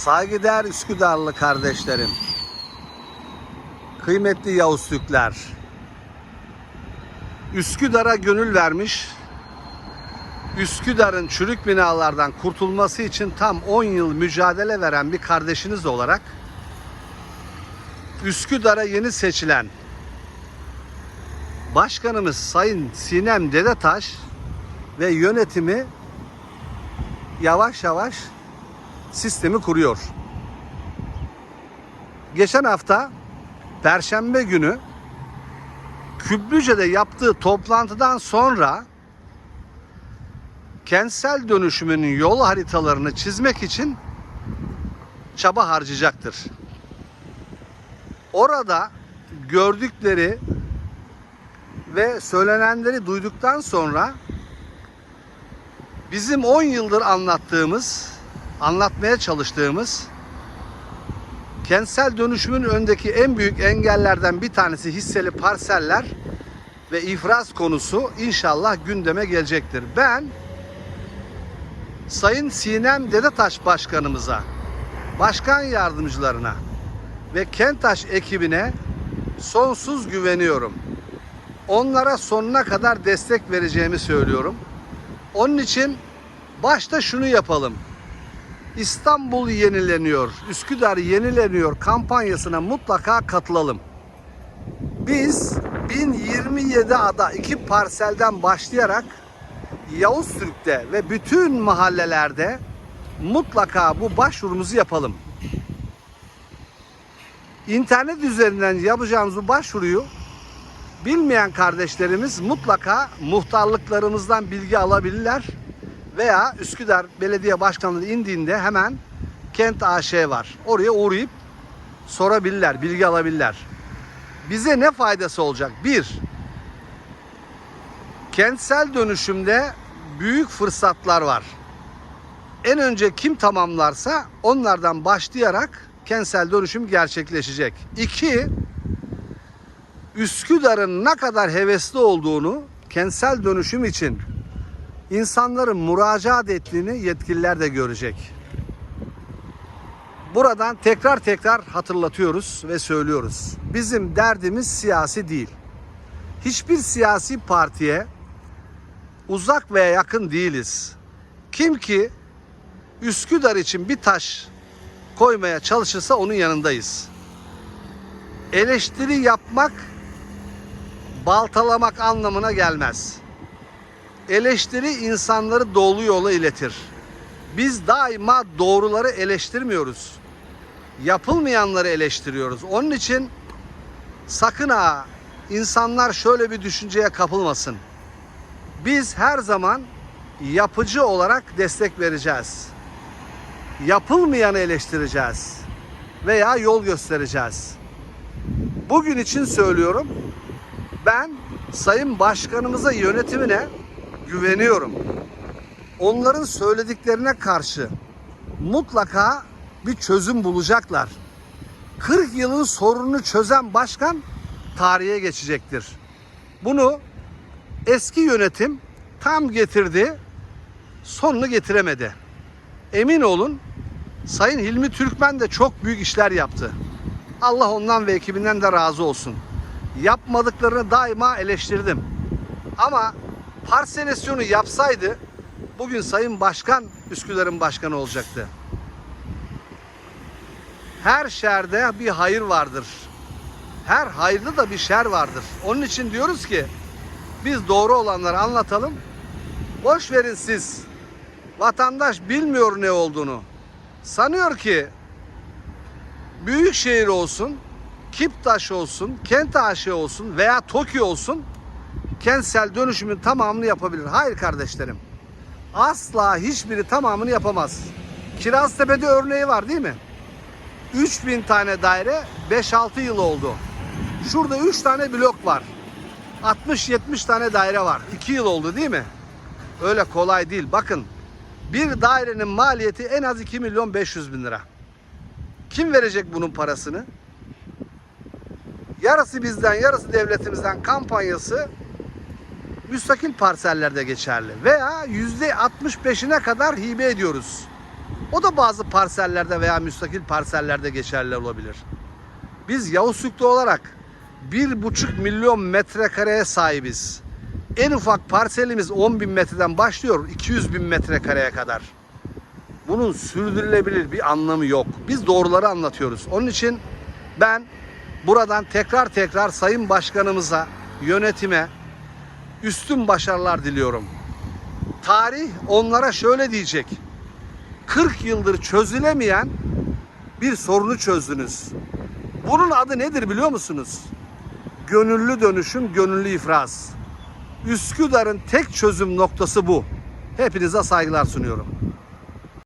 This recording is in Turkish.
Saygıdeğer Üsküdarlı kardeşlerim. Kıymetli Yavuz Türkler. Üsküdar'a gönül vermiş. Üsküdar'ın çürük binalardan kurtulması için tam 10 yıl mücadele veren bir kardeşiniz olarak Üsküdar'a yeni seçilen Başkanımız Sayın Sinem Dedetaş ve yönetimi yavaş yavaş sistemi kuruyor. Geçen hafta Perşembe günü Küblüce'de yaptığı toplantıdan sonra kentsel dönüşümün yol haritalarını çizmek için çaba harcayacaktır. Orada gördükleri ve söylenenleri duyduktan sonra bizim 10 yıldır anlattığımız, anlatmaya çalıştığımız kentsel dönüşümün öndeki en büyük engellerden bir tanesi hisseli parseller ve ifraz konusu inşallah gündeme gelecektir. Ben Sayın Sinem Dedetaş Başkanımıza, başkan yardımcılarına ve Kentaş ekibine sonsuz güveniyorum. Onlara sonuna kadar destek vereceğimi söylüyorum. Onun için başta şunu yapalım. İstanbul yenileniyor, Üsküdar yenileniyor kampanyasına mutlaka katılalım. Biz 1027 ada iki parselden başlayarak Yavuz Türk'te ve bütün mahallelerde mutlaka bu başvurumuzu yapalım. İnternet üzerinden yapacağımız bu başvuruyu bilmeyen kardeşlerimiz mutlaka muhtarlıklarımızdan bilgi alabilirler veya Üsküdar Belediye Başkanlığı indiğinde hemen Kent AŞ var. Oraya uğrayıp sorabilirler, bilgi alabilirler. Bize ne faydası olacak? Bir, kentsel dönüşümde büyük fırsatlar var. En önce kim tamamlarsa onlardan başlayarak kentsel dönüşüm gerçekleşecek. İki, Üsküdar'ın ne kadar hevesli olduğunu kentsel dönüşüm için insanların müracaat ettiğini yetkililer de görecek. Buradan tekrar tekrar hatırlatıyoruz ve söylüyoruz. Bizim derdimiz siyasi değil. Hiçbir siyasi partiye uzak veya yakın değiliz. Kim ki Üsküdar için bir taş koymaya çalışırsa onun yanındayız. Eleştiri yapmak baltalamak anlamına gelmez. Eleştiri insanları doğru yola iletir. Biz daima doğruları eleştirmiyoruz. Yapılmayanları eleştiriyoruz. Onun için sakın ha insanlar şöyle bir düşünceye kapılmasın. Biz her zaman yapıcı olarak destek vereceğiz. Yapılmayanı eleştireceğiz veya yol göstereceğiz. Bugün için söylüyorum. Ben Sayın Başkanımıza yönetimine güveniyorum. Onların söylediklerine karşı mutlaka bir çözüm bulacaklar. 40 yılın sorununu çözen başkan tarihe geçecektir. Bunu eski yönetim tam getirdi, sonunu getiremedi. Emin olun Sayın Hilmi Türkmen de çok büyük işler yaptı. Allah ondan ve ekibinden de razı olsun. Yapmadıklarını daima eleştirdim. Ama parselasyonu yapsaydı bugün Sayın Başkan Üsküdar'ın başkanı olacaktı. Her şerde bir hayır vardır. Her hayırda da bir şer vardır. Onun için diyoruz ki biz doğru olanları anlatalım. Boş verin siz. Vatandaş bilmiyor ne olduğunu. Sanıyor ki büyük şehir olsun, Kiptaş olsun, Kent AŞ olsun veya Tokyo olsun kentsel dönüşümün tamamını yapabilir. Hayır kardeşlerim. Asla hiçbiri tamamını yapamaz. Kiraztepe'de örneği var değil mi? 3000 tane daire 5-6 yıl oldu. Şurada 3 tane blok var. 60-70 tane daire var. 2 yıl oldu değil mi? Öyle kolay değil. Bakın bir dairenin maliyeti en az 2 milyon 500 bin lira. Kim verecek bunun parasını? Yarısı bizden, yarısı devletimizden kampanyası müstakil parsellerde geçerli. Veya yüzde 65'ine kadar hibe ediyoruz. O da bazı parsellerde veya müstakil parsellerde geçerli olabilir. Biz Yavuzluklu olarak bir buçuk milyon metrekareye sahibiz. En ufak parselimiz 10 bin metreden başlıyor 200 bin metrekareye kadar. Bunun sürdürülebilir bir anlamı yok. Biz doğruları anlatıyoruz. Onun için ben buradan tekrar tekrar Sayın Başkanımıza, yönetime üstün başarılar diliyorum. Tarih onlara şöyle diyecek. 40 yıldır çözülemeyen bir sorunu çözdünüz. Bunun adı nedir biliyor musunuz? Gönüllü dönüşüm, gönüllü ifraz. Üsküdar'ın tek çözüm noktası bu. Hepinize saygılar sunuyorum.